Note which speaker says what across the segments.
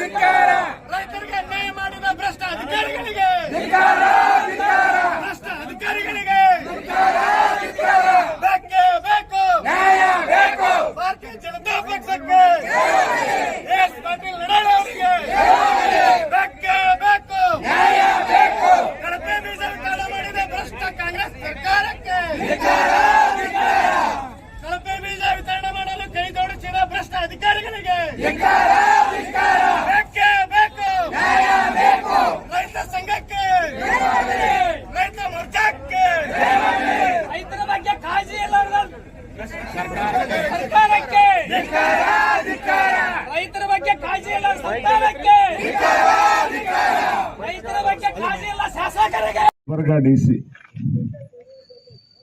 Speaker 1: ರೈತರಿಗೆ ಅನ್ಯಾಯ ಮಾಡಿದ ಭ್ರಷ್ಟ ಅಧಿಕಾರಿಗಳಿಗೆ. ಭ್ರಷ್ಟ ಅಧಿಕಾರಿಗಳಿಗೆ. ಬೇಕೇ ಬೇಕು. ಭಾರತೀಯ ಜನತಾ ಪಕ್ಷಕ್ಕೆ. ಎಸ್ ಪಾಟೀಲ್ ನಡಾಳೆ ಅವರಿಗೆ. ಬೇಕೇ ಬೇಕು. ಕಳಪೆ ಬೀಜ ವಿತರಣೆ ಮಾಡಿದ ಭ್ರಷ್ಟ ಕಾಂಗ್ರೆಸ್ ಸರ್ಕಾರಕ್ಕೆ. ಕಳಪೆ ಬೀಜ ವಿತರಣೆ ಮಾಡಲು ಕೈ ಜೋಡಿಸಿದ ಭ್ರಷ್ಟ ಅಧಿಕಾರಿಗಳಿಗೆ. ಬೇಕೇ ಬೇಕು ರೈತ ಸಂಘಕ್ಕೆ ರೈತ ಮೋರ್ಚಾಕ್ಕೆ
Speaker 2: ರೈತರ ಬಗ್ಗೆ ಕಾಳಜಿ ಇಲ್ಲದ ಸರ್ಕಾರಕ್ಕೆ. ರೈತರ ಬಗ್ಗೆ ಕಾಳಜಿ ಇಲ್ಲ ಸರ್ಕಾರಕ್ಕೆ ರೈತರ ಬಗ್ಗೆ ಕಾಳಜಿ ಇಲ್ಲ ಶಾಸಕರಿಗೆ.
Speaker 3: ವರ್ಗ ಡಿ ಸಿ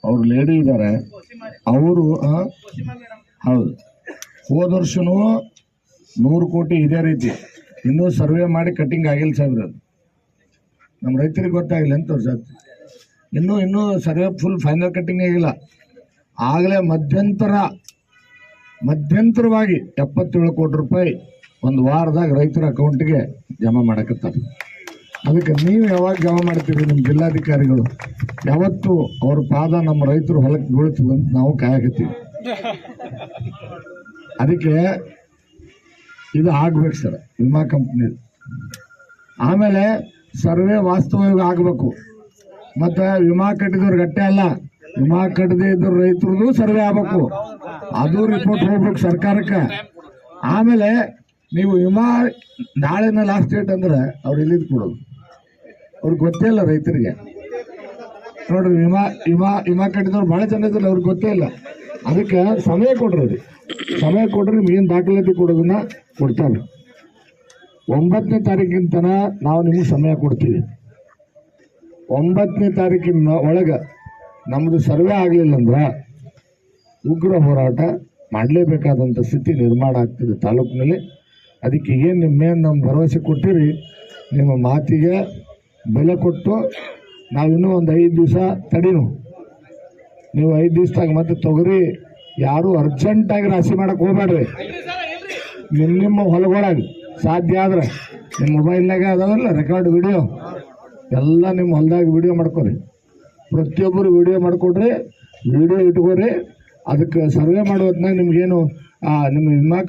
Speaker 3: ಅವ್ರು ಲೇಡಿ ಇದ್ದಾರೆ ಅವರು ಹೌದು. ಹೋದ ವರ್ಷನೂ ನೂರು ಕೋಟಿ ಇದೇ ರೀತಿ. ಇನ್ನೂ ಸರ್ವೆ ಮಾಡಿ ಕಟ್ಟಿಂಗ್ ಆಗಿಲ್ಲ ಸಾಹೇಬ್ರ ನಮ್ಮ ರೈತರಿಗೆ ಗೊತ್ತಾಗಿಲ್ಲ ಅಂತ ಸರ್ ಇನ್ನೂ ಇನ್ನೂ ಸರ್ವೆ ಫುಲ್ ಫೈನಲ್ ಕಟ್ಟಿಂಗ್ ಆಗಿಲ್ಲ ಆಗಲೇ ಮಧ್ಯಂತರ ಮಧ್ಯಂತರವಾಗಿ ಎಪ್ಪತ್ತೇಳು ಕೋಟಿ ರೂಪಾಯಿ ಒಂದು ವಾರದಾಗ ರೈತರ ಅಕೌಂಟ್ಗೆ ಜಮಾ ಮಾಡಕತ್ತಾರೆ. ಅದಕ್ಕೆ ನೀವು ಯಾವಾಗ ಜಮಾ ಮಾಡ್ತೀರಿ ನಿಮ್ಮ ಜಿಲ್ಲಾಧಿಕಾರಿಗಳು? ಯಾವತ್ತು ಅವ್ರ ಪಾದ ನಮ್ಮ ರೈತರು ಹೊಲಕ್ಕೆ ಬೀಳ್ತದೆ ಅಂತ ನಾವು ಕಾಯಕತ್ತೀವಿ. ಅದಕ್ಕೆ ಇದು ಆಗ್ಬೇಕು ಸರ್, ವಿಮಾ ಕಂಪ್ನಿ. ಆಮೇಲೆ ಸರ್ವೆ ವಾಸ್ತವವಾಗಿ ಆಗಬೇಕು. ಮತ್ತು ವಿಮಾ ಕಟ್ಟಿದವ್ರಿಗೆ ಗಟ್ಟೆ ಅಲ್ಲ, ವಿಮಾ ಕಟ್ಟದೇ ಇದ್ದ ರೈತರದು ಸರ್ವೆ ಆಗ್ಬೇಕು. ಅದು ರಿಪೋರ್ಟ್ ಹೋಗ್ಬೇಕು ಸರ್ಕಾರಕ್ಕೆ. ಆಮೇಲೆ ನೀವು ವಿಮಾ ನಾಳೆನ ಲಾಸ್ಟ್ ಡೇಟ್ ಅಂದ್ರೆ ಅವ್ರು ಇಲ್ಲಿದ್ ಕೊಡೋದು? ಅವ್ರಿಗೆ ಗೊತ್ತೇ ಇಲ್ಲ ರೈತರಿಗೆ. ನೋಡ್ರಿ, ವಿಮಾ ವಿಮಾ ವಿಮಾ ಕಟ್ಟಿದವ್ರು ಭಾಳ ಜನ ಇದ್ರಲ್ಲ ಅವ್ರಿಗೆ ಗೊತ್ತೇ ಇಲ್ಲ. ಅದಕ್ಕೆ ಸಮಯ ಕೊಡ್ರಿ ಸಮಯ ಕೊಡ್ರಿ ಏನು ದಾಖಲಾತಿ ಕೊಡೋದನ್ನ ಕೊಡ್ತಾರೆ. ಒಂಬತ್ತನೇ ತಾರೀಕಿನ ನಾವು ನಿಮ್ಗೆ ಸಮಯ ಕೊಡ್ತೀವಿ. ಒಂಬತ್ತನೇ ತಾರೀಕಿನ ಒಳಗೆ ನಮ್ಮದು ಸರ್ವೆ ಆಗಲಿಲ್ಲ ಅಂದ್ರೆ ಉಗ್ರ ಹೋರಾಟ ಮಾಡಲೇಬೇಕಾದಂಥ ಸ್ಥಿತಿ ನಿರ್ಮಾಣ ಆಗ್ತಿದೆ ತಾಲೂಕಿನಲ್ಲಿ. ಅದಕ್ಕೆ ಏನು ನಿಮ್ಮ ಮೇಲೆ ನಮ್ಮ ಭರವಸೆ ಕೊಟ್ಟಿರಿ, ನಿಮ್ಮ ಮಾತಿಗೆ ಬೆಲೆ ಕೊಟ್ಟು ನಾವಿನ್ನೂ ಒಂದು ಐದು ದಿವಸ ತಡೀನು. ನೀವು ಐದು ದಿವ್ಸದಾಗ ಮತ್ತೆ ತೊಗರಿ, ಯಾರು ಅರ್ಜೆಂಟಾಗಿ ರಾಶಿ ಮಾಡಕ್ಕೆ ಹೋಗ್ಬೇಡ್ರಿ ನಿಮ್ಮ ನಿಮ್ಮ ಹೊಲಗೊಳಗೆ ಸಾಧ್ಯ ಆದ್ರೆ ನಿಮ್ಮ ಮೊಬೈಲ್ನಾಗ ಅದಾವಲ್ಲ ರೆಕಾರ್ಡ್ ವಿಡಿಯೋ ಎಲ್ಲ ನಿಮ್ಮ ಹೊಲದಾಗ ವಿಡಿಯೋ ಮಾಡ್ಕೊರಿ. ಪ್ರತಿಯೊಬ್ಬರು ವಿಡಿಯೋ ಮಾಡಿಕೊಡ್ರಿ ವಿಡಿಯೋ ಇಟ್ಕೋರಿ. ಅದಕ್ಕೆ ಸರ್ವೆ ಮಾಡೋ ಹೊತ್ನಾಗ ನಿಮ್ಗೇನು ನಿಮ್ಮ ವಿಮಾ